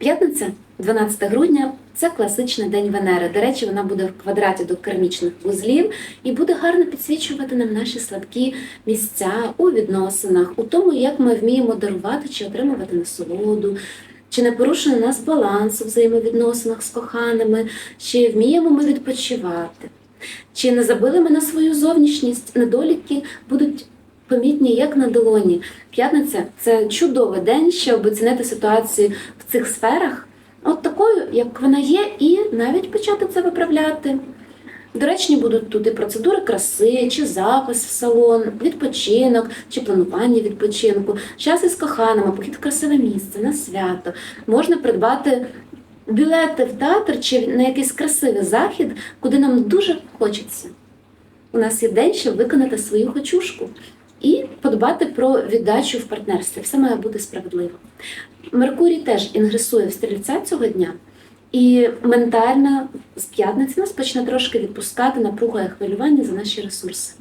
П'ятниця, 12 грудня, це класичний день Венери. До речі, вона буде в квадраті до кармічних вузлів і буде гарно підсвічувати нам наші слабкі місця у відносинах, у тому, як ми вміємо дарувати чи отримувати насолоду. Чи не порушений нас баланс у взаємовідносинах з коханими, чи вміємо ми відпочивати, чи не забили ми на свою зовнішність, недоліки будуть помітні як на долоні. П'ятниця це чудовий день, щоб оцінити ситуацію в цих сферах, от такою, як вона є, і навіть почати це виправляти. Доречні будуть тут і процедури краси, чи запис в салон, відпочинок, чи планування відпочинку, час із коханими, похід в красиве місце, на свято. Можна придбати білети в театр чи на якийсь красивий захід, куди нам дуже хочеться. У нас є день, щоб виконати свою хочушку і подбати про віддачу в партнерстві. Все має бути справедливо. Меркурій теж інгресує в стрільця цього дня, і ментально з п'ятниці нас почне трошки відпускати напруга і хвилювання за наші ресурси.